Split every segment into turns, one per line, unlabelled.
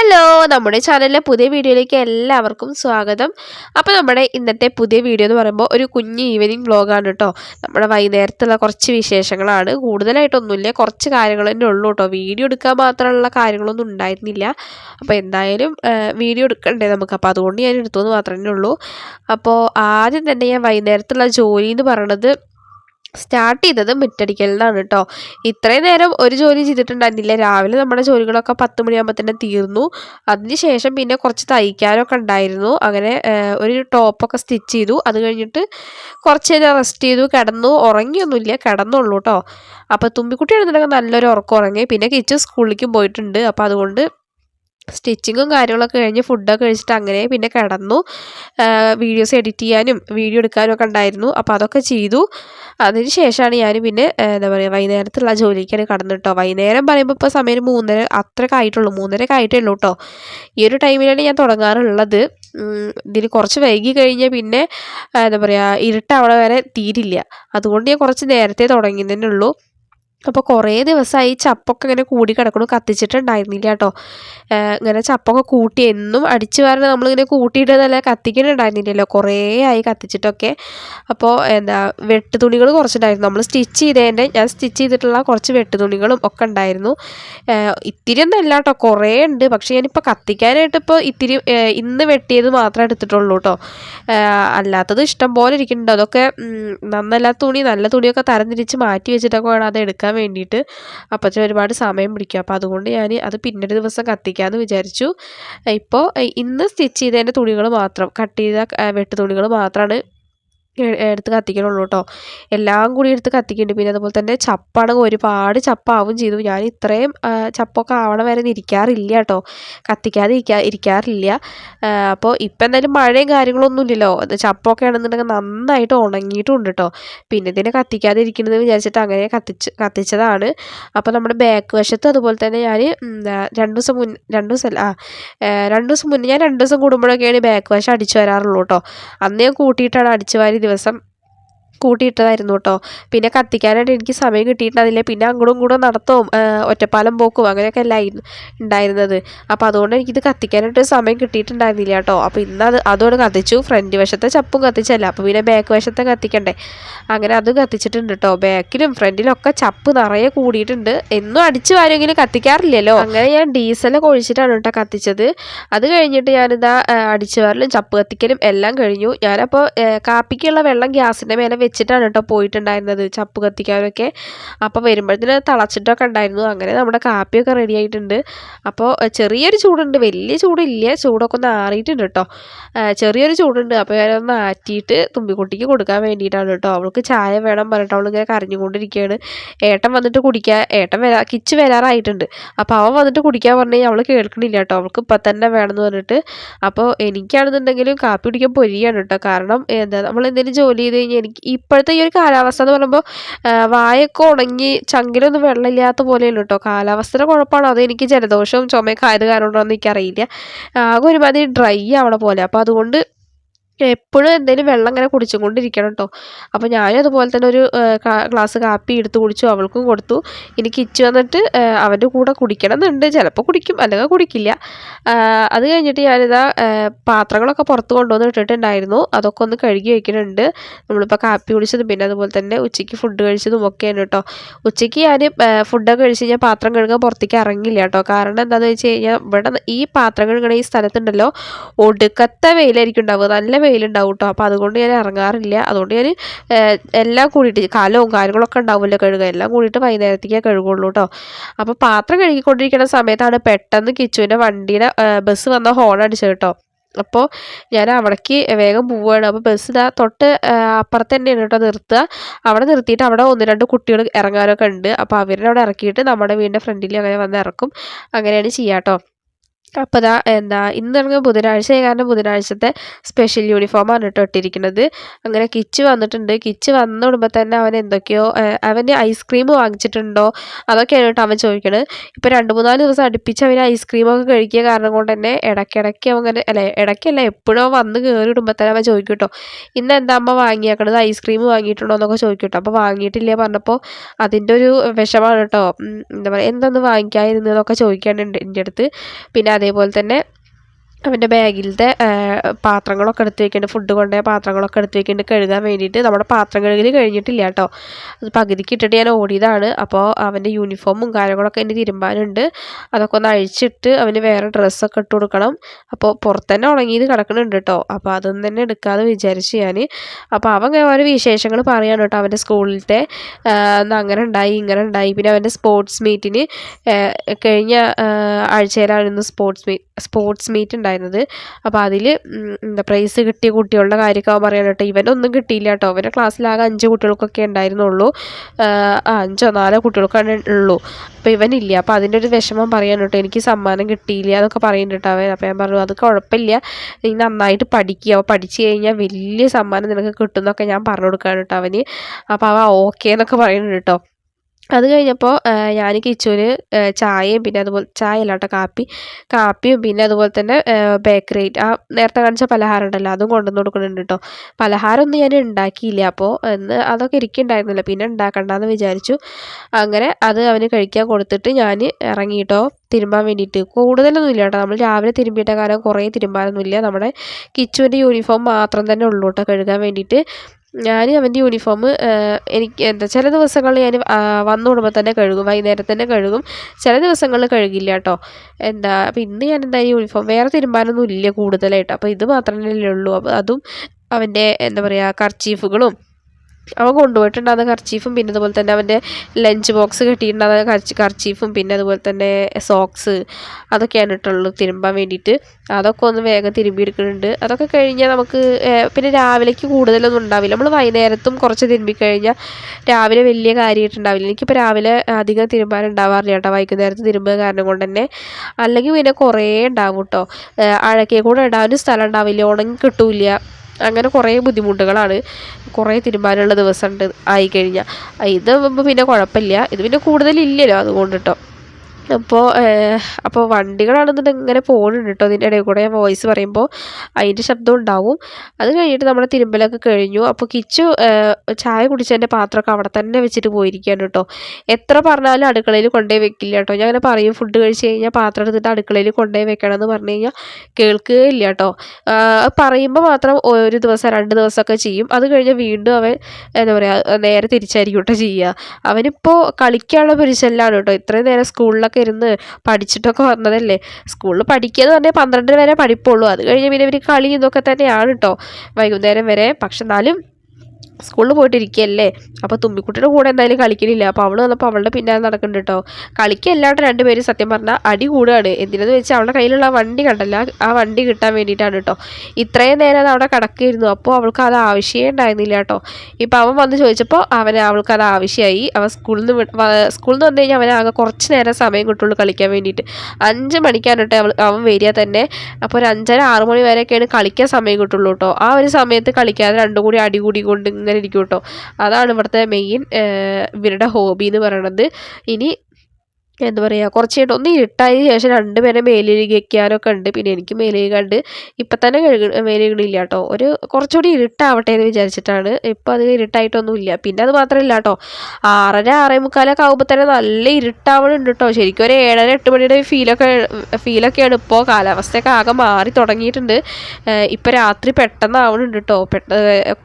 Hello നമ്മുടെ ചാനലിലെ പുതിയ വീഡിയോയിലേക്ക് എല്ലാവർക്കും സ്വാഗതം. അപ്പോൾ നമ്മുടെ ഇന്നത്തെ പുതിയ വീഡിയോ എന്ന് പറയുമ്പോൾ ഒരു കുഞ്ഞ് ഈവനിങ് വ്ലോഗാണ് കേട്ടോ. നമ്മുടെ വൈകുന്നേരത്തുള്ള കുറച്ച് വിശേഷങ്ങളാണ്. കൂടുതലായിട്ടൊന്നുമില്ല കുറച്ച് കാര്യങ്ങൾ തന്നെ ഉള്ളൂ കേട്ടോ. വീഡിയോ എടുക്കാൻ മാത്രമുള്ള കാര്യങ്ങളൊന്നും ഉണ്ടായിരുന്നില്ല. അപ്പോൾ എന്തായാലും വീഡിയോ എടുക്കണ്ടേ നമുക്ക്? അപ്പോൾ അതുകൊണ്ട് ഞാൻ എടുത്തു എന്ന് മാത്രമേ ഉള്ളൂ. അപ്പോൾ ആദ്യം തന്നെ ഞാൻ വൈകുന്നേരത്തുള്ള ജോലി എന്ന് പറയണത് സ്റ്റാർട്ട് ചെയ്തത് മിറ്റടിക്കലിനാണ് കേട്ടോ ഇത്രയും നേരം ഒരു ജോലി ചെയ്തിട്ടുണ്ടായിരുന്നില്ല. രാവിലെ നമ്മുടെ ജോലികളൊക്കെ പത്ത് മണിയാകുമ്പോൾ തന്നെ തീർന്നു. അതിന് ശേഷം പിന്നെ കുറച്ച് തയ്ക്കാനൊക്കെ ഉണ്ടായിരുന്നു. അങ്ങനെ ഒരു ടോപ്പൊക്കെ സ്റ്റിച്ച് ചെയ്തു. അത് കഴിഞ്ഞിട്ട് കുറച്ച് നേരം റെസ്റ്റ് ചെയ്തു. കിടന്നു. ഉറങ്ങിയൊന്നുമില്ല. കിടന്നുള്ളൂ കേട്ടോ അപ്പോൾ തുമ്പിക്കുട്ടി എഴുന്നിട്ടൊക്കെ നല്ലൊരു ഉറക്കം ഉറങ്ങി. പിന്നെ കിച്ചു സ്കൂളിലേക്കും പോയിട്ടുണ്ട്. അപ്പോൾ അതുകൊണ്ട് സ്റ്റിച്ചിങ്ങും കാര്യങ്ങളൊക്കെ കഴിഞ്ഞ് ഫുഡൊക്കെ കഴിച്ചിട്ട് അങ്ങനെ പിന്നെ കിടന്നു. വീഡിയോസ് എഡിറ്റ് ചെയ്യാനും വീഡിയോ എടുക്കാനും ഒക്കെ ഉണ്ടായിരുന്നു. അപ്പോൾ അതൊക്കെ ചെയ്തു. അതിന് ശേഷമാണ് ഞാൻ പിന്നെ എന്താ പറയുക വൈകുന്നേരത്തുള്ള ജോലിക്കാണ് കടന്നു കേട്ടോ വൈകുന്നേരം പറയുമ്പോൾ ഇപ്പോൾ സമയം മൂന്നര അത്രയൊക്കെ ആയിട്ടുള്ളൂ. മൂന്നരയൊക്കെ ആയിട്ടേ ഉള്ളൂ കേട്ടോ ഈ ഒരു ടൈമിലാണ് ഞാൻ തുടങ്ങാറുള്ളത്. ഇതിന് കുറച്ച് വൈകി കഴിഞ്ഞാൽ പിന്നെ എന്താ പറയുക ഇരുട്ടവിടെ വരെ തീരില്ല. അതുകൊണ്ട് ഞാൻ കുറച്ച് നേരത്തെ തുടങ്ങിയതന്നെ ഉള്ളൂ. അപ്പോൾ കുറേ ദിവസമായി ചപ്പൊക്കെ ഇങ്ങനെ കൂടി കിടക്കണു കത്തിച്ചിട്ടുണ്ടായിരുന്നില്ല കേട്ടോ. ഇങ്ങനെ ചപ്പൊക്കെ കൂട്ടി എന്നും അടിച്ചു വാരണ നമ്മളിങ്ങനെ കൂട്ടിയിട്ടതല്ല കത്തിക്കണുണ്ടായിരുന്നില്ലല്ലോ. കുറേ ആയി കത്തിച്ചിട്ടൊക്കെ. അപ്പോൾ എന്താ വെട്ട് തുണികൾ കുറച്ചുണ്ടായിരുന്നു നമ്മൾ സ്റ്റിച്ച് ചെയ്തതിന്റെ ഞാൻ സ്റ്റിച്ച് ചെയ്തിട്ടുള്ള കുറച്ച് വെട്ട് തുണികളും ഒക്കെ ഉണ്ടായിരുന്നു. ഇത്തിരി ഒന്നും അല്ല കേട്ടോ. കുറേ ഉണ്ട്. പക്ഷേ ഞാനിപ്പോൾ കത്തിക്കാനായിട്ട് ഇപ്പോൾ ഇത്തിരി ഇന്ന് വെട്ടിയത് മാത്രമേ എടുത്തിട്ടുള്ളൂ കേട്ടോ. അല്ലാത്തത് ഇഷ്ടം പോലെ ഇരിക്കുന്നുണ്ട്. അതൊക്കെ നന്നല്ല തുണി നല്ല തുണിയൊക്കെ തരംതിരിച്ച് മാറ്റി വെച്ചിട്ടൊക്കെ വേണം അത് എടുക്കാൻ വേണ്ടിയിട്ട് അപ്പച്ച ഒരുപാട് സമയം പിടിക്കും. അപ്പോൾ അതുകൊണ്ട് ഞാൻ അത് പിന്നൊരു ദിവസം കത്തിക്കാമെന്ന് വിചാരിച്ചു. ഇപ്പോൾ ഇന്ന് സ്റ്റിച്ച് ചെയ്തതിന്റെ തുണികൾ മാത്രം കട്ട് ചെയ്ത വെട്ട് തുണികൾ മാത്രമാണ് എടുത്ത് കത്തിക്കണുള്ളൂ കേട്ടോ എല്ലാം കൂടി എടുത്ത് കത്തിക്കുന്നുണ്ട് പിന്നെ അതുപോലെ തന്നെ ചപ്പാണെങ്കിൽ ഒരുപാട് ചപ്പാവും ചെയ്തു. ഞാൻ ഇത്രയും ചപ്പൊക്കെ ആവണ വരെ ഇരിക്കാറില്ല കേട്ടോ കത്തിക്കാതെ ഇരിക്കാ ഇരിക്കാറില്ല. അപ്പോൾ ഇപ്പം എന്തായാലും മഴയും കാര്യങ്ങളൊന്നും ഇല്ലല്ലോ. ചപ്പൊക്കെ ആണെന്നുണ്ടെങ്കിൽ നന്നായിട്ട് ഉണങ്ങിയിട്ടുണ്ട് കേട്ടോ പിന്നെ ഇതിനെ കത്തിക്കാതെ ഇരിക്കുന്നത് വിചാരിച്ചിട്ട് അങ്ങനെ കത്തിച്ച് കത്തിച്ചതാണ്. അപ്പോൾ നമ്മുടെ ബാക്ക് വശത്ത് അതുപോലെ തന്നെ ഞാൻ രണ്ട് ദിവസം മുൻ രണ്ട് ദിവസം ആ രണ്ട് ദിവസം മുന്നേ ഞാൻ രണ്ട് ദിവസം കൂടുമ്പോഴൊക്കെയാണ് ബാക്ക് വശം അടിച്ചു വരാറുള്ളൂ കേട്ടോ അന്ന് ഞാൻ കൂട്ടിയിട്ടാണ് അടിച്ചു വാരി ദിവസം കൂട്ടിയിട്ടതായിരുന്നു കേട്ടോ. പിന്നെ കത്തിക്കാനായിട്ട് എനിക്ക് സമയം കിട്ടിയിട്ടുണ്ടായിരുന്നില്ല. പിന്നെ അങ്ങോട്ടും ഇങ്ങോട്ടും നടത്തവും ഒറ്റപ്പാലം പോക്കും അങ്ങനെയൊക്കെ അല്ലായിരുന്നു ഉണ്ടായിരുന്നത്. അപ്പോൾ അതുകൊണ്ട് എനിക്കിത് കത്തിക്കാനായിട്ട് സമയം കിട്ടിയിട്ടുണ്ടായിരുന്നില്ല കേട്ടോ. അപ്പോൾ ഇന്ന് അത് അതോട് കത്തിച്ചു. ഫ്രണ്ട് വശത്തെ ചപ്പും കത്തിച്ചല്ല. അപ്പോൾ പിന്നെ ബാക്ക് വശത്തെ കത്തിക്കണ്ടേ. അങ്ങനെ അതും കത്തിച്ചിട്ടുണ്ട് കേട്ടോ. ബാക്കിലും ഫ്രണ്ടിലും ഒക്കെ ചപ്പ് നിറയെ കൂടിയിട്ടുണ്ട്. എന്നും അടിച്ചു വാരുമെങ്കിലും കത്തിക്കാറില്ലല്ലോ. അങ്ങനെ ഞാൻ ഡീസലൊക്കെ ഒഴിച്ചിട്ടാണ് കേട്ടോ കത്തിച്ചത്. അത് കഴിഞ്ഞിട്ട് ഞാനിതാ അടിച്ചു വാരലും ചപ്പ് കത്തിക്കലും എല്ലാം കഴിഞ്ഞു. ഞാനപ്പോൾ കാപ്പിക്കുള്ള വെള്ളം ഗ്യാസിന്റെ മേലെ വെച്ചിട്ടാണ് കേട്ടോ പോയിട്ടുണ്ടായിരുന്നത് ചപ്പ് കത്തിക്കാനൊക്കെ. അപ്പോൾ വരുമ്പോഴത്തേന് തിളച്ചിട്ടൊക്കെ ഉണ്ടായിരുന്നു. അങ്ങനെ നമ്മുടെ കാപ്പിയൊക്കെ റെഡി ആയിട്ടുണ്ട്. അപ്പോൾ ചെറിയൊരു ചൂടുണ്ട്. വലിയ ചൂടില്ല. ചൂടൊക്കെ ഒന്ന് ആറിയിട്ടുണ്ട് കേട്ടോ. ചെറിയൊരു ചൂടുണ്ട്. അപ്പോൾ ഞാനൊന്ന് ആറ്റിയിട്ട് തുമ്പിക്കുട്ടിക്ക് കൊടുക്കാൻ വേണ്ടിയിട്ടാണ് കേട്ടോ. അവൾക്ക് ചായ വേണം പറഞ്ഞിട്ട് അവളിങ്ങനെ കരഞ്ഞുകൊണ്ടിരിക്കുകയാണ്. ഏട്ടൻ വന്നിട്ട് കുടിക്കാൻ ഏട്ടൻ വരാ കിച്ച് വരാറായിട്ടുണ്ട്. അപ്പോൾ അവൻ വന്നിട്ട് കുടിക്കാൻ പറഞ്ഞു അവൾ കേൾക്കണില്ല കേട്ടോ. അവൾക്ക് ഇപ്പം തന്നെ വേണമെന്ന് പറഞ്ഞിട്ട്. അപ്പോൾ എനിക്കാണെന്നുണ്ടെങ്കിലും കാപ്പി കുടിക്കാൻ പൊരിയാണ് കേട്ടോ. കാരണം എന്താ നമ്മൾ എന്തെങ്കിലും ജോലി ചെയ്ത് കഴിഞ്ഞാൽ എനിക്ക് ഇപ്പോഴത്തെ ഈ ഒരു കാലാവസ്ഥ എന്ന് പറയുമ്പോൾ വായൊക്കെ ഉണങ്ങി ചങ്കിലൊന്നും വെള്ളമില്ലാത്ത പോലെയല്ലോ കേട്ടോ കാലാവസ്ഥയുടെ കുഴപ്പമാണോ? അത് എനിക്ക് ജലദോഷവും ചുമയൊക്കെ ആയത് കാരണം എന്ന് എനിക്കറിയില്ല. ആകെ ഒരുമാതിരി ഡ്രൈ ആവണ പോലെ. അപ്പോൾ അതുകൊണ്ട് എപ്പോഴും എന്തെങ്കിലും വെള്ളം ഇങ്ങനെ കുടിച്ചുകൊണ്ടിരിക്കണം കേട്ടോ അപ്പോൾ ഞാനും അതുപോലെ തന്നെ ഒരു ഗ്ലാസ് കാപ്പി എടുത്ത് കുടിച്ചു അവൾക്കും കൊടുത്തു. ഇനി കിച്ചു വന്നിട്ട് അവന്റെ കൂടെ കുടിക്കണം എന്നുണ്ട് ചിലപ്പോൾ കുടിക്കും അല്ലെങ്കിൽ കുടിക്കില്ല. അത് കഴിഞ്ഞിട്ട് ഞാനിതാ പാത്രങ്ങളൊക്കെ പുറത്ത് കൊണ്ടുവന്ന് ഇട്ടിട്ടുണ്ടായിരുന്നു. അതൊക്കെ ഒന്ന് കഴുകി വയ്ക്കുന്നുണ്ട് നമ്മളിപ്പോൾ കാപ്പി കുടിച്ചതും പിന്നെ അതുപോലെ തന്നെ ഉച്ചയ്ക്ക് ഫുഡ് കഴിച്ചതും ഒക്കെയാണ് കേട്ടോ ഉച്ചയ്ക്ക് ഞാൻ ഫുഡൊക്കെ കഴിച്ച് കഴിഞ്ഞാൽ പാത്രം കഴുകാൻ പുറത്തേക്ക് ഇറങ്ങില്ല കേട്ടോ കാരണം എന്താണെന്ന് വെച്ച് കഴിഞ്ഞാൽ ഇവിടെ ഈ പാത്രം കഴുകണ ഈ സ്ഥലത്തുണ്ടല്ലോ ഒടുക്കത്തെ വെയിലായിരിക്കും ഉണ്ടാവുക. നല്ല വെയിലുണ്ടാവും കേട്ടോ അപ്പോൾ അതുകൊണ്ട് ഞാൻ ഇറങ്ങാറില്ല. അതുകൊണ്ട് ഞാൻ എല്ലാം കൂടിയിട്ട് കലവും കാര്യങ്ങളൊക്കെ ഉണ്ടാവുമല്ലോ കഴുകുക എല്ലാം കൂടിയിട്ട് വൈകുന്നേരത്തേക്കേ കഴുകുള്ളൂ കേട്ടോ അപ്പോൾ പാത്രം കഴുകിക്കൊണ്ടിരിക്കുന്ന സമയത്താണ് പെട്ടെന്ന് കിച്ചുവിന്റെ വണ്ടിയുടെ ബസ് വന്ന ഹോൺ അടിച്ചത് കേട്ടോ. അപ്പോൾ ഞാൻ അവിടേക്ക് വേഗം പോവുകയാണ് അപ്പോൾ ബസ് ഇതാ തൊട്ട് അപ്പുറത്ത് തന്നെയാണ് കേട്ടോ നിർത്തുക. അവിടെ നിർത്തിയിട്ട് അവിടെ ഒന്ന് രണ്ട് കുട്ടികൾ ഇറങ്ങാനൊക്കെ ഉണ്ട്. അപ്പോൾ അവരുടെ അവിടെ ഇറക്കിയിട്ട് നമ്മുടെ വീടിന്റെ ഫ്രണ്ടിൽ അങ്ങനെ വന്ന് ഇറക്കും. അങ്ങനെയാണ് ചെയ്യുക കേട്ടോ അപ്പോൾ ഇതാ എന്താ ഇന്ന് ഇന്നിറങ്ങിയ ബുധനാഴ്ച കാരണം ബുധനാഴ്ചത്തെ സ്പെഷ്യൽ യൂണിഫോമാണ് കേട്ടോ ഇട്ടിരിക്കുന്നത്. അങ്ങനെ കിച്ച് വന്നിട്ടുണ്ട്. കിച്ച് വന്ന കൊടുമ്പോൾ തന്നെ അവൻ എന്തൊക്കെയോ അവന് ഐസ്ക്രീം വാങ്ങിച്ചിട്ടുണ്ടോ അതൊക്കെയാണ് കേട്ടോ അവൻ ചോദിക്കണത്. ഇപ്പോൾ രണ്ട് മൂന്നാൽ ദിവസം അടുപ്പിച്ച് അവന് ഐസ്ക്രീമൊക്കെ കഴിക്കുക കാരണം കൊണ്ട് തന്നെ ഇടയ്ക്കിടയ്ക്ക് അവൻ അങ്ങനെ അല്ല ഇടയ്ക്കല്ല എപ്പോഴും അവൻ വന്ന് കയറി ഇടുമ്പോൾ തന്നെ അവൻ ചോദിക്കും കേട്ടോ. ഇന്ന് എന്താ അമ്മ വാങ്ങിയേക്കണത്? ഐസ്ക്രീം വാങ്ങിയിട്ടുണ്ടോ എന്നൊക്കെ ചോദിക്കും കേട്ടോ. അപ്പോൾ വാങ്ങിയിട്ടില്ല പറഞ്ഞപ്പോൾ അതിന്റെ ഒരു വിഷമാണ് കേട്ടോ. എന്താ പറയുക എന്തൊന്ന് വാങ്ങിക്കാതിരുന്നതൊക്കെ ചോദിക്കാനുണ്ട് എന്റെ അടുത്ത്. പിന്നെ അതേപോലെ തന്നെ അവന്റെ ബാഗിലത്തെ പാത്രങ്ങളൊക്കെ എടുത്ത് വെക്കുന്നുണ്ട് ഫുഡ് കൊണ്ടുപോയ പാത്രങ്ങളൊക്കെ എടുത്ത് വെക്കുന്നുണ്ട് കഴുകാൻ വേണ്ടിയിട്ട് നമ്മുടെ പാത്രം കഴുകൽ കഴിഞ്ഞിട്ടില്ല കേട്ടോ. അത് പകുതിക്ക് ഇട്ടിട്ട് ഞാൻ ഓടിയതാണ്. അപ്പോൾ അവന്റെ യൂണിഫോമും കാര്യങ്ങളൊക്കെ എന്റെ തിരുമ്പാനുണ്ട്. അതൊക്കെ ഒന്ന് അഴിച്ചിട്ട് അവന് വേറെ ഡ്രസ്സൊക്കെ ഇട്ട് കൊടുക്കണം. അപ്പോൾ പുറത്തന്നെ ഉണങ്ങിയത് കിടക്കുന്നുണ്ട് കേട്ടോ. അപ്പോൾ അതൊന്നും തന്നെ എടുക്കാതെ വിചാരിച്ച് ഞാൻ. അപ്പോൾ അവൻ ഓരോ വിശേഷങ്ങൾ പറയാണ് കേട്ടോ. അവന്റെ സ്കൂളിലത്തെ അങ്ങനെ ഉണ്ടായി ഇങ്ങനെ ഉണ്ടായി. പിന്നെ അവന്റെ സ്പോർട്സ് മീറ്റിന് കഴിഞ്ഞ ആഴ്ചയിലായിരുന്നു സ്പോർട്സ് മീറ്റ് സ്പോർട്സ് മീറ്റ് ഉണ്ടായിരുന്നത്. അപ്പോൾ അതിൽ എന്താ പ്രൈസ് കിട്ടിയ കുട്ടികളുടെ കാര്യമൊക്കെ പറയണം കേട്ടോ. ഇവനൊന്നും കിട്ടിയില്ല കേട്ടോ അവന്റെ ക്ലാസ്സിലാകെ അഞ്ച് കുട്ടികൾക്കൊക്കെ ഉണ്ടായിരുന്നുള്ളൂ. അഞ്ചോ നാലോ കുട്ടികൾക്കാണ് ഉള്ളൂ. അപ്പോൾ ഇവനില്ല. അപ്പോൾ അതിന്റെ ഒരു വിഷമം പറയാൻ കേട്ടോ. എനിക്ക് സമ്മാനം കിട്ടിയില്ല എന്നൊക്കെ പറയുന്നുണ്ട് അവൻ. അപ്പോൾ ഞാൻ പറഞ്ഞു അത് കുഴപ്പമില്ല. നീ നന്നായിട്ട് പഠിക്കുക അപ്പോൾ പഠിച്ചു കഴിഞ്ഞാൽ വലിയ സമ്മാനം നിനക്ക് കിട്ടും എന്നൊക്കെ ഞാൻ പറഞ്ഞു കൊടുക്കുകയാണ് കേട്ടോ അവന്. അപ്പോൾ അവ ഓക്കെ എന്നൊക്കെ പറയുന്നുണ്ട് കേട്ടോ. അത് കഴിഞ്ഞപ്പോൾ ഞാൻ കിച്ചുവിന് ചായയും പിന്നെ അതുപോലെ ചായ അല്ല കേട്ടോ കാപ്പി. കാപ്പിയും പിന്നെ അതുപോലെ തന്നെ ബേക്കറി ആ നേരത്തെ കാണിച്ച പലഹാരം ഉണ്ടല്ലോ അതും കൊണ്ടുവന്ന് കൊടുക്കുന്നുണ്ട് കേട്ടോ പലഹാരമൊന്നും ഞാൻ ഉണ്ടാക്കിയില്ല. അപ്പോൾ എന്ന് അതൊക്കെ ഇരിക്കുന്നുണ്ടായിരുന്നില്ല പിന്നെ ഉണ്ടാക്കണ്ടെന്ന് വിചാരിച്ചു. അങ്ങനെ അത് അവന് കഴിക്കാൻ കൊടുത്തിട്ട് ഞാൻ ഇറങ്ങിയിട്ടോ തിരുമ്പാൻ വേണ്ടിയിട്ട്. കൂടുതലൊന്നും ഇല്ല കേട്ടോ നമ്മൾ രാവിലെ തിരുമ്പിയിട്ട കാലം കുറേ തിരുമ്പാനൊന്നുമില്ല നമ്മുടെ കിച്ചുവിന്റെ യൂണിഫോം മാത്രം തന്നെ ഉള്ളൂ കേട്ടോ കഴുകാൻ വേണ്ടിയിട്ട്. ഞാൻ അവന്റെ യൂണിഫോം എനിക്ക് എന്താ ചില ദിവസങ്ങളിൽ ഞാൻ വന്നു കൊടുമ്പോൾ തന്നെ കഴുകും വൈകുന്നേരം തന്നെ കഴുകും. ചില ദിവസങ്ങളിൽ കഴുകില്ല കേട്ടോ എന്താ അപ്പം ഇന്ന് ഞാൻ എന്തായാലും യൂണിഫോം വേറെ തീരുമാനമൊന്നും ഇല്ല കൂടുതലായിട്ട്. അപ്പോൾ ഇത് മാത്രമല്ലേ ഉള്ളൂ. അപ്പോൾ അതും അവന്റെ എന്താ പറയുക കർച്ചീഫുകളും അവൻ കൊണ്ടുപോയിട്ടുണ്ടാകുന്ന കർച്ചീഫും പിന്നെ അതുപോലെ തന്നെ അവന്റെ ലഞ്ച് ബോക്സ് കിട്ടിയിട്ടുണ്ടാകുന്ന കർച്ചി കർച്ചീഫും പിന്നെ അതുപോലെ തന്നെ സോക്സ് അതൊക്കെയാണ് ഇട്ടുള്ളത് തിരുമ്പാൻ വേണ്ടിയിട്ട്. അതൊക്കെ ഒന്ന് വേഗം തിരുമ്പി എടുക്കുന്നുണ്ട്. അതൊക്കെ കഴിഞ്ഞാൽ നമുക്ക് പിന്നെ രാവിലേക്ക് കൂടുതലൊന്നും ഉണ്ടാവില്ല. നമ്മൾ വൈകുന്നേരത്തും കുറച്ച് തിരുമ്പി കഴിഞ്ഞാൽ രാവിലെ വലിയ കാര്യമായിട്ടുണ്ടാവില്ല എനിക്കിപ്പോൾ രാവിലെ അധികം തിരുമ്പാൻ ഉണ്ടാവാറില്ല കേട്ടോ. വൈകുന്നേരത്ത് തിരുമ്പുക കാരണം കൊണ്ട് തന്നെ. അല്ലെങ്കിൽ പിന്നെ കുറേ ഉണ്ടാവും കേട്ടോ. അഴക്കേ കൂടെ ഇടാനും സ്ഥലം ഉണ്ടാവില്ല. ഉണങ്ങി കിട്ടൂല അങ്ങനെ കുറേ ബുദ്ധിമുട്ടുകളാണ്. കുറേ തിരുമ്പാനുള്ള ദിവസമുണ്ട് ആയിക്കഴിഞ്ഞാൽ. ഇത് പിന്നെ കുഴപ്പമില്ല. ഇത് പിന്നെ കൂടുതലില്ലല്ലോ അതുകൊണ്ട് കേട്ടോ അപ്പോൾ അപ്പോൾ വണ്ടികളാണെന്നുണ്ടെങ്കിൽ ഇങ്ങനെ പോകുന്നുണ്ട് കേട്ടോ അതിന്റെ ഇടയിൽ കൂടെ. ഞാൻ വോയിസ് പറയുമ്പോൾ അതിന്റെ ശബ്ദം ഉണ്ടാവും. അത് കഴിഞ്ഞിട്ട് നമ്മുടെ തിരുമ്പലൊക്കെ കഴിഞ്ഞു. അപ്പോൾ കിച്ചു ചായ കുടിച്ചതിന്റെ പാത്രമൊക്കെ അവിടെ തന്നെ വെച്ചിട്ട് പോയിരിക്കുകയാണ് കേട്ടോ എത്ര പറഞ്ഞാലും അടുക്കളയിൽ കൊണ്ടുപോയി വെക്കില്ല കേട്ടോ ഞാൻ അങ്ങനെ പറയും ഫുഡ് കഴിച്ച് കഴിഞ്ഞാൽ പാത്രം എടുത്തിട്ട് അടുക്കളയിൽ കൊണ്ടുപോയി വെക്കണം എന്ന് പറഞ്ഞു കഴിഞ്ഞാൽ കേൾക്കുകയില്ല കേട്ടോ പറയുമ്പോൾ മാത്രം ഒരു ദിവസം രണ്ട് ദിവസമൊക്കെ ചെയ്യും. അത് കഴിഞ്ഞാൽ വീണ്ടും അവൻ എന്താ പറയുക നേരെ തിരിച്ചായിരിക്കും കേട്ടോ ചെയ്യുക. അവനിപ്പോൾ കളിക്കാനുള്ള പരിശീലനമാണ് കേട്ടോ ഇത്രയും നേരം സ്കൂളിലൊക്കെ ഇരുന്ന് പഠിച്ചിട്ടൊക്കെ വന്നതല്ലേ? സ്കൂളിൽ പഠിക്കുക എന്ന് പറഞ്ഞാൽ പന്ത്രണ്ട് വരെ പഠിപ്പുള്ളൂ. അത് കഴിഞ്ഞ് പിന്നെ ഇവർ കളി ഇതൊക്കെ തന്നെയാണ് കേട്ടോ വൈകുന്നേരം വരെ. പക്ഷെ എന്നാലും സ്കൂളിൽ പോയിട്ടിരിക്കുകയല്ലേ അപ്പോൾ തുമ്പിക്കുട്ടിയുടെ കൂടെ എന്തായാലും കളിക്കലില്ല. അപ്പോൾ അവൾ വന്നപ്പോൾ അവളുടെ പിന്നാലെ നടക്കുന്നുണ്ട് കേട്ടോ. കളിക്കല്ലാണ്ട് രണ്ടുപേരും സത്യം പറഞ്ഞാൽ അടി കൂടുകയാണ് എന്തിനെന്ന് വെച്ചാൽ അവളുടെ കയ്യിലുള്ള വണ്ടി കണ്ടല്ല? ആ വണ്ടി കിട്ടാൻ വേണ്ടിയിട്ടാണ് കേട്ടോ. ഇത്രയും നേരം അത് അവിടെ കിടക്കുകയായിരുന്നു. അപ്പോൾ അവൾക്ക് അത് ആവശ്യമേ ഉണ്ടായിരുന്നില്ല കേട്ടോ. ഇപ്പോൾ അവൻ വന്ന് ചോദിച്ചപ്പോൾ അവന് അവൾക്ക് അത് ആവശ്യമായി. അവൻ സ്കൂളിൽ നിന്ന് സ്കൂളിൽ നിന്ന് വന്നു കഴിഞ്ഞാൽ അവന് ആകെ കുറച്ച് നേരം സമയം കിട്ടുള്ളൂ കളിക്കാൻ വേണ്ടിയിട്ട്. അഞ്ച് മണിക്കാണ് കേട്ടോ അവൾ അവൻ വരിക തന്നെ. അപ്പോൾ ഒരു അഞ്ചര ആറ് മണി വരെയൊക്കെയാണ് കളിക്കാൻ സമയം കിട്ടുള്ളൂ കേട്ടോ. ആ ഒരു സമയത്ത് കളിക്കാതെ രണ്ടും കൂടി അടികൂടി കൊണ്ട് അങ്ങനെ ഇരിക്കും കേട്ടോ. അതാണ് ഇവിടുത്തെ മെയിൻ ഇവരുടെ ഹോബി എന്ന് പറയണത് ഇനി എന്താ പറയുക കുറച്ച് കഴിഞ്ഞിട്ട് ഒന്ന് ഇരുട്ടായ ശേഷം രണ്ടുപേരെ മേലിരിക്കാനൊക്കെ ഉണ്ട്. പിന്നെ എനിക്ക് മേലിരിക്കാണ്ട് ഇപ്പം തന്നെ കഴുക മേലിരിക്കണില്ല കേട്ടോ ഒരു കുറച്ചുകൂടി ഇരുട്ടാവട്ടെ എന്ന് വിചാരിച്ചിട്ടാണ്. ഇപ്പം അത് ഇരുട്ടായിട്ടൊന്നുമില്ല. പിന്നെ അത് മാത്രമല്ല കേട്ടോ ആറര ആറേ മുക്കാലൊക്കെ ആകുമ്പോൾ തന്നെ നല്ല ഇരുട്ടാവണുണ്ട് കേട്ടോ ശരിക്കും ഒരു ഏഴര എട്ട് മണിയുടെ ഫീലൊക്കെ ഫീലൊക്കെയാണ് ഇപ്പോൾ കാലാവസ്ഥയൊക്കെ ആകെ മാറി തുടങ്ങിയിട്ടുണ്ട്. ഇപ്പം രാത്രി പെട്ടെന്ന് ആവണുണ്ട് കേട്ടോ പെട്ട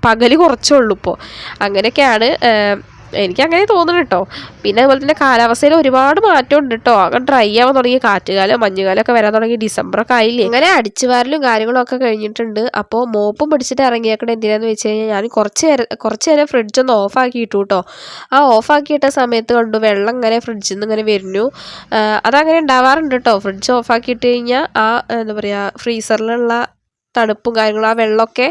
പകൽ കുറച്ചേ ഉള്ളൂ ഇപ്പോൾ. അങ്ങനെയൊക്കെയാണ്. എനിക്ക് അങ്ങനെ തോന്നുന്നു കേട്ടോ പിന്നെ അതുപോലെ തന്നെ കാലാവസ്ഥയിൽ ഒരുപാട് മാറ്റം ഉണ്ട് കേട്ടോ ആകെ ഡ്രൈ ആവാൻ തുടങ്ങി. കാറ്റുകാലം മഞ്ഞുകാലം ഒക്കെ വരാൻ തുടങ്ങി. ഡിസംബറൊക്കെ ആയില്ലേ? അങ്ങനെ അടിച്ചുവാരലും കാര്യങ്ങളും ഒക്കെ കഴിഞ്ഞിട്ടുണ്ട്. അപ്പോൾ മോപ്പും പിടിച്ചിട്ട് ഇറങ്ങിയേക്കണ എന്തിനാന്ന് വെച്ച് കഴിഞ്ഞാൽ ഞാൻ കുറച്ച് നേരം കുറച്ച് നേരം ഫ്രിഡ്ജ് ഒന്ന് ഓഫ് ആക്കിയിട്ടു കേട്ടോ ആ ഓഫ് ആക്കിയിട്ട സമയത്ത് കണ്ടു വെള്ളം ഇങ്ങനെ ഫ്രിഡ്ജിൽ നിന്ന് ഇങ്ങനെ വരുന്നു. അതങ്ങനെ ഉണ്ടാവാറുണ്ട് കേട്ടോ ഫ്രിഡ്ജ് ഓഫ് ആക്കിയിട്ട് കഴിഞ്ഞാൽ ആ എന്താ പറയുക ഫ്രീസറിലുള്ള തണുപ്പും കാര്യങ്ങളും ആ വെള്ളമൊക്കെ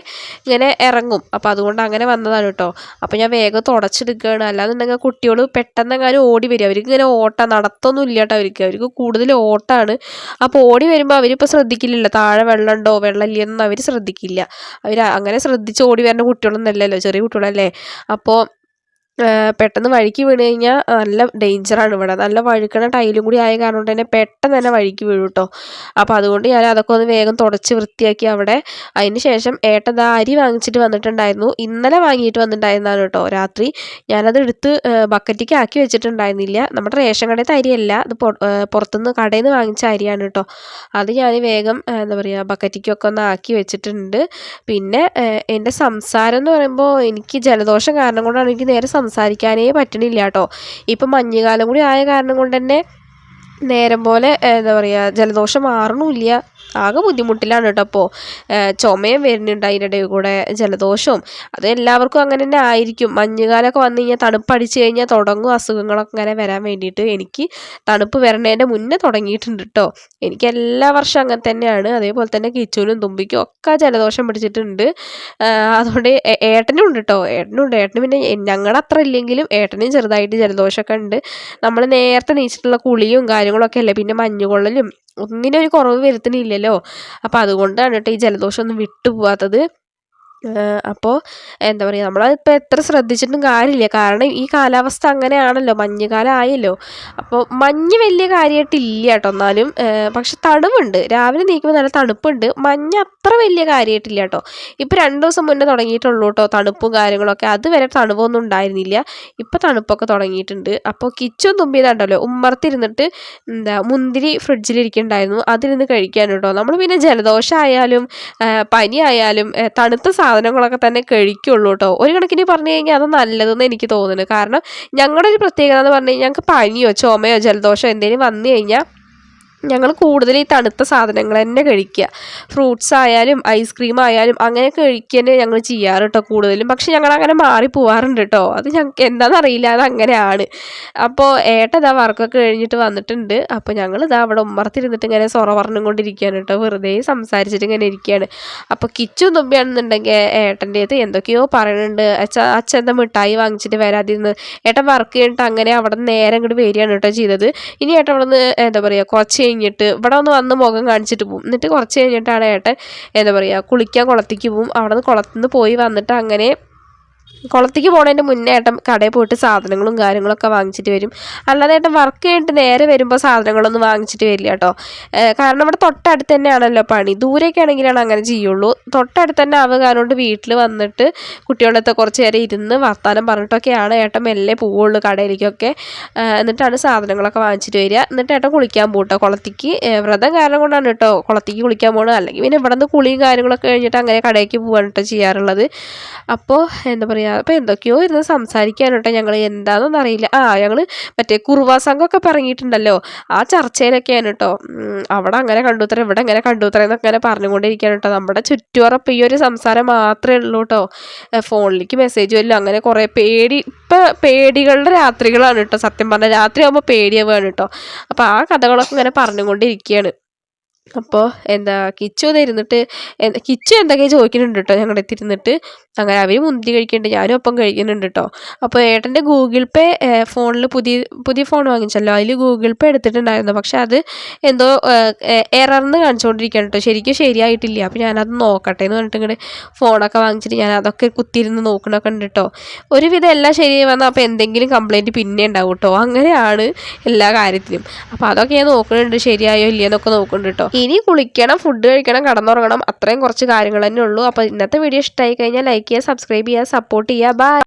ഇങ്ങനെ ഇറങ്ങും. അപ്പോൾ അതുകൊണ്ട് അങ്ങനെ വന്നതാണ് കേട്ടോ. അപ്പോൾ ഞാൻ വേഗം തുടച്ചെടുക്കുകയാണ് അല്ലാന്നുണ്ടെങ്കിൽ കുട്ടികൾ പെട്ടെന്ന് എങ്ങാനും ഓടി വരും അവർക്ക് ഇങ്ങനെ ഓട്ടം നടത്തൊന്നും ഇല്ല കേട്ടോ അവർക്ക്. അവർക്ക് കൂടുതൽ ഓട്ടമാണ്. അപ്പോൾ ഓടി വരുമ്പോൾ അവരിപ്പോൾ ശ്രദ്ധിക്കില്ലല്ലോ. താഴെ വെള്ളമുണ്ടോ? വെള്ളമില്ലെന്നും അവർ ശ്രദ്ധിക്കില്ല. അവർ അങ്ങനെ ശ്രദ്ധിച്ച് ഓടി വരുന്ന കുട്ടികളൊന്നും അല്ലല്ലോ. ചെറിയ കുട്ടികളല്ലേ? അപ്പോൾ പെട്ടെന്ന് വഴുക്കി വീണ് കഴിഞ്ഞാൽ നല്ല ഡേഞ്ചറാണ് ഇവിടെ. നല്ല വഴുക്കണ ടൈലും കൂടി ആയ കാരണം കൊണ്ട് തന്നെ പെട്ടെന്ന് തന്നെ വഴിക്ക് വീഴും കേട്ടോ അപ്പോൾ അതുകൊണ്ട് ഞാൻ അതൊക്കെ ഒന്ന് വേഗം തുടച്ച് വൃത്തിയാക്കി അവിടെ. അതിന് ശേഷം ഏട്ടൻ അരി വാങ്ങിച്ചിട്ട് വന്നിട്ടുണ്ടായിരുന്നു. ഇന്നലെ വാങ്ങിയിട്ട് വന്നിട്ടുണ്ടായിരുന്നാണ് കേട്ടോ രാത്രി. ഞാനത് എടുത്ത് ബക്കറ്റിക്ക് ആക്കി വെച്ചിട്ടുണ്ടായിരുന്നില്ല. നമ്മുടെ റേഷൻ കടയിൽ അരിയല്ല. അത് പുറത്തുനിന്ന് കടയിൽ നിന്ന് വാങ്ങിച്ച അരിയാണ് കേട്ടോ അത് ഞാൻ വേഗം എന്താ പറയുക ബക്കറ്റിക്കൊക്കെ ഒന്ന് ആക്കി വെച്ചിട്ടുണ്ട്. പിന്നെ എന്റെ സംസാരം എന്ന് പറയുമ്പോൾ എനിക്ക് ജലദോഷം കാരണം കൊണ്ടാണ് എനിക്ക് നേരെ സംസാരിക്കാനേ പറ്റണില്ല കേട്ടോ. ഇപ്പം മഞ്ഞുകാലം കൂടി ആയ കാരണം കൊണ്ട് തന്നെ നേരം പോലെ എന്താ പറയുക ജലദോഷം മാറണമില്ല ആകെ ബുദ്ധിമുട്ടിലാണ് കേട്ടോ അപ്പോൾ ചുമയും വരുന്നുണ്ട് ഇടയിൽ കൂടെ ജലദോഷവും. അത് എല്ലാവർക്കും അങ്ങനെ തന്നെ ആയിരിക്കും. മഞ്ഞുകാലമൊക്കെ വന്നു കഴിഞ്ഞാൽ തണുപ്പ് അടിച്ചു കഴിഞ്ഞാൽ തുടങ്ങും അസുഖങ്ങളൊക്കെ അങ്ങനെ വരാൻ വേണ്ടിയിട്ട് എനിക്ക് തണുപ്പ് വരണേന്റെ മുന്നേ തുടങ്ങിയിട്ടുണ്ട് കേട്ടോ. എനിക്ക് എല്ലാ വർഷവും അങ്ങനെ തന്നെയാണ്. അതേപോലെ തന്നെ കിച്ചുവിനും തുമ്പിക്കും ഒക്കെ ജലദോഷം പിടിച്ചിട്ടുണ്ട്. അതുകൊണ്ട് ഏട്ടനും ഉണ്ട് കേട്ടോ. ഏട്ടനും ഉണ്ട്. ഏട്ടന് പിന്നെ ഞങ്ങളുടെ അത്ര ഇല്ലെങ്കിലും ഏട്ടനും ചെറുതായിട്ട് ജലദോഷമൊക്കെ ഉണ്ട്. നമ്മൾ നേരത്തെ നീച്ചിട്ടുള്ള കുളിയും കാര്യങ്ങളൊക്കെ അല്ലേ? പിന്നെ മഞ്ഞുകൊള്ളലും ഒന്നിനും ഒരു കുറവ് വരുത്തണില്ലല്ലോ അപ്പോൾ അതുകൊണ്ടാണ് കേട്ടോ ഈ ജലദോഷം ഒന്നും വിട്ടു പോവാത്തത് അപ്പോൾ എന്താ പറയുക നമ്മളിപ്പോൾ എത്ര ശ്രദ്ധിച്ചിട്ടും കാര്യമില്ല. കാരണം ഈ കാലാവസ്ഥ അങ്ങനെയാണല്ലോ മഞ്ഞുകാലം ആയല്ലോ അപ്പോൾ മഞ്ഞ് വലിയ കാര്യമായിട്ടില്ല കേട്ടോ എന്നാലും പക്ഷെ തണുവുണ്ട്. രാവിലെ നീക്കുമ്പോൾ നല്ല തണുപ്പുണ്ട്. മഞ്ഞ് അത്ര വലിയ കാര്യമായിട്ടില്ല കേട്ടോ. ഇപ്പോൾ രണ്ട് ദിവസം മുന്നേ തുടങ്ങിയിട്ടുള്ളൂ കേട്ടോ തണുപ്പും കാര്യങ്ങളൊക്കെ. അതുവരെ തണുപ്പൊന്നും ഉണ്ടായിരുന്നില്ല. ഇപ്പോൾ തണുപ്പൊക്കെ തുടങ്ങിയിട്ടുണ്ട്. അപ്പോൾ കിച്ചൺ തുമ്പിയതാണ്ടല്ലോ. ഉമ്മർത്തിരുന്നിട്ട് എന്താ മുന്തിരി ഫ്രിഡ്ജിലിരിക്കുന്നുണ്ടായിരുന്നു അതിരുന്ന് കഴിക്കാൻ കേട്ടോ നമ്മൾ പിന്നെ ജലദോഷം ആയാലും പനി ആയാലും തണുത്ത സാധനങ്ങളൊക്കെ തന്നെ കഴിക്കുള്ളൂ കേട്ടോ ഒരു കണക്കിന് പറഞ്ഞു കഴിഞ്ഞാൽ അത് നല്ലതെന്ന് എനിക്ക് തോന്നുന്നു. കാരണം ഞങ്ങളുടെ ഒരു പ്രത്യേകത എന്ന് പറഞ്ഞു കഴിഞ്ഞാൽ ഞങ്ങൾക്ക് പനിയോ ചുമയോ ജലദോഷമോ എന്തെങ്കിലും വന്നു കഴിഞ്ഞാൽ ഞങ്ങൾ കൂടുതൽ ഈ തണുത്ത സാധനങ്ങൾ തന്നെ കഴിക്കുക. ഫ്രൂട്ട്സ് ആയാലും ഐസ്ക്രീം ആയാലും അങ്ങനെ കഴിക്കുക തന്നെ ഞങ്ങൾ ചെയ്യാറ് കേട്ടോ കൂടുതലും. പക്ഷെ ഞങ്ങൾ അങ്ങനെ മാറി പോവാറുണ്ട് കേട്ടോ അത് ഞങ്ങൾക്ക് എന്താണെന്ന് അറിയില്ല. അത് അങ്ങനെയാണ്. അപ്പോൾ ഏട്ട ഇതാ വർക്കൊക്കെ കഴിഞ്ഞിട്ട് വന്നിട്ടുണ്ട്. അപ്പോൾ ഞങ്ങൾ ഇതാ അവിടെ ഉമ്മറത്തിരുന്നിട്ട് ഇങ്ങനെ സൊറ പറഞ്ഞുകൊണ്ടിരിക്കുകയാണ് കേട്ടോ വെറുതെ സംസാരിച്ചിട്ട് ഇങ്ങനെ ഇരിക്കുകയാണ്. അപ്പോൾ കിച്ചു തുമ്പിയാണെന്നുണ്ടെങ്കിൽ ഏട്ടന്റെ എന്തൊക്കെയോ പറയുന്നുണ്ട് അച്ഛ അച്ഛൻ എന്താ മിഠായി വാങ്ങിച്ചിട്ട് വരാതിരുന്ന്. ഏട്ടൻ വർക്ക് ചെയ്തിട്ട് അങ്ങനെ അവിടെ നേരെ അങ്ങോട്ട് വരികയാണ് കേട്ടോ ചെയ്തത്. ഇനി ഏട്ടൻ അവിടെ നിന്ന് എന്താ പറയുക കുറച്ച് കഴിഞ്ഞിട്ട് ഇവിടെ ഒന്ന് വന്ന് മുഖം കാണിച്ചിട്ട് പോകും എന്നിട്ട് കുറച്ച് കഴിഞ്ഞിട്ടാണ് ഏട്ടൻ എന്താ പറയുക കുളിക്കാൻ കുളത്തേക്ക് പോവും. അവിടെ നിന്ന് കുളത്തുനിന്ന് പോയി വന്നിട്ട് അങ്ങനെ കുളത്തേക്ക് പോണതിന്റെ മുന്നേ ഏട്ടൻ കടയിൽ പോയിട്ട് സാധനങ്ങളും കാര്യങ്ങളൊക്കെ വാങ്ങിച്ചിട്ട് വരും. അല്ലാതെ ഏട്ടൻ വർക്ക് കഴിഞ്ഞിട്ട് നേരെ വരുമ്പോൾ സാധനങ്ങളൊന്നും വാങ്ങിച്ചിട്ട് വരില്ല കേട്ടോ. കാരണം ഇവിടെ തൊട്ടടുത്ത് തന്നെയാണല്ലോ പണി. ദൂരേക്ക് ആണെങ്കിലാണ് അങ്ങനെ ചെയ്യുള്ളൂ. തൊട്ടടുത്ത് തന്നെ ആവുകാരോണ്ട് കാരണം വീട്ടിൽ വന്നിട്ട് കുട്ടികളത്തെ കുറച്ച് നേരം ഇരുന്ന് വർത്താനം പറഞ്ഞിട്ടൊക്കെയാണ് ഏട്ടൻ മെല്ലെ പോവുള്ളൂ കടയിലേക്കൊക്കെ. എന്നിട്ടാണ് സാധനങ്ങളൊക്കെ വാങ്ങിച്ചിട്ട് വരിക. എന്നിട്ട് ഏട്ടൻ കുളിക്കാൻ പോട്ടോ കുളത്തേക്ക്. വ്രതം കാരണം കൊണ്ടാണ് കേട്ടോ കുളത്തേക്ക് കുളിക്കാൻ പോകുന്നത് അല്ലെങ്കിൽ പിന്നെ ഇവിടെ നിന്ന് കുളിയും കാര്യങ്ങളൊക്കെ കഴിഞ്ഞിട്ട് അങ്ങനെ കടയിലേക്ക് പോകാൻ കേട്ടോ ചെയ്യാറുള്ളത്. അപ്പോൾ എന്താ പറയുക അപ്പോൾ എന്തൊക്കെയോ ഇരുന്ന് സംസാരിക്കാനോട്ടെ ഞങ്ങൾ എന്താണെന്നൊന്നും അറിയില്ല. ആ ഞങ്ങൾ മറ്റേ കുറുവാ സംഘമൊക്കെ പറഞ്ഞിട്ടുണ്ടല്ലോ. ആ ചർച്ചയിലൊക്കെയാണ് കേട്ടോ അവിടെ അങ്ങനെ കണ്ടുത്തരം ഇവിടെ അങ്ങനെ കണ്ടുത്തരം എന്നൊക്കെ അങ്ങനെ പറഞ്ഞുകൊണ്ടിരിക്കുകയാണ് കേട്ടോ നമ്മുടെ ചുറ്റുവറപ്പ് ഈ ഒരു സംസാരം മാത്രമേ ഉള്ളൂ കേട്ടോ ഫോണിലേക്ക് മെസ്സേജ് വരില്ല. അങ്ങനെ കുറേ പേടി ഇപ്പം പേടികളുടെ രാത്രികളാണ് കേട്ടോ സത്യം പറഞ്ഞാൽ രാത്രി ആകുമ്പോൾ പേടിയാവുകയാണ് കേട്ടോ അപ്പോൾ ആ കഥകളൊക്കെ ഇങ്ങനെ പറഞ്ഞുകൊണ്ടിരിക്കുകയാണ് അപ്പോൾ എന്താ കിച്ചു ഇരുന്നിട്ട് കിച്ചു എന്തൊക്കെയോ ചോദിക്കുന്നുണ്ട് കേട്ടോ ഞങ്ങളുടെ അടുത്തിരുന്നിട്ട് അങ്ങനെ അവർ മുന്തിരി കഴിക്കുന്നുണ്ട് ഞാനും ഒപ്പം കഴിക്കുന്നുണ്ട് കേട്ടോ അപ്പോൾ ഏട്ടന്റെ ഗൂഗിൾ പേ ഫോണിൽ പുതിയ പുതിയ ഫോൺ വാങ്ങിച്ചല്ലോ. അതിൽ ഗൂഗിൾ പേ എടുത്തിട്ടുണ്ടായിരുന്നു. പക്ഷെ അത് എന്തോ എറർന്ന് കാണിച്ചുകൊണ്ടിരിക്കുകയാണ് കേട്ടോ ശരിക്കും ശരിയായിട്ടില്ല. അപ്പോൾ ഞാനത് നോക്കട്ടെ എന്ന് പറഞ്ഞിട്ട് ഇങ്ങനെ ഫോണൊക്കെ വാങ്ങിച്ചിട്ട് ഞാൻ അതൊക്കെ കുത്തിയിരുന്ന് നോക്കണൊക്കെ ഉണ്ട് കേട്ടോ ഒരുവിധം എല്ലാം ശരിയായി വന്നാൽ അപ്പോൾ എന്തെങ്കിലും കംപ്ലയിന്റ് പിന്നെ ഉണ്ടാവും കേട്ടോ അങ്ങനെയാണ് എല്ലാ കാര്യത്തിലും. അപ്പോൾ അതൊക്കെ ഞാൻ നോക്കുന്നുണ്ട് ശരിയായോ ഇല്ലയെന്നൊക്കെ നോക്കുന്നുണ്ട് കേട്ടോ ഇനി കുളിക്കണം ഫുഡ് കഴിക്കണം കടന്നുറങ്ങണം. അത്രയും കുറച്ച് കാര്യങ്ങൾ തന്നെ ഉള്ളൂ. അപ്പോൾ ഇന്നത്തെ വീഡിയോ ഇഷ്ടമായി കഴിഞ്ഞാൽ ലൈക്ക് ചെയ്യുക സബ്സ്ക്രൈബ് ചെയ്യുക സപ്പോർട്ട് ചെയ്യുക ബൈ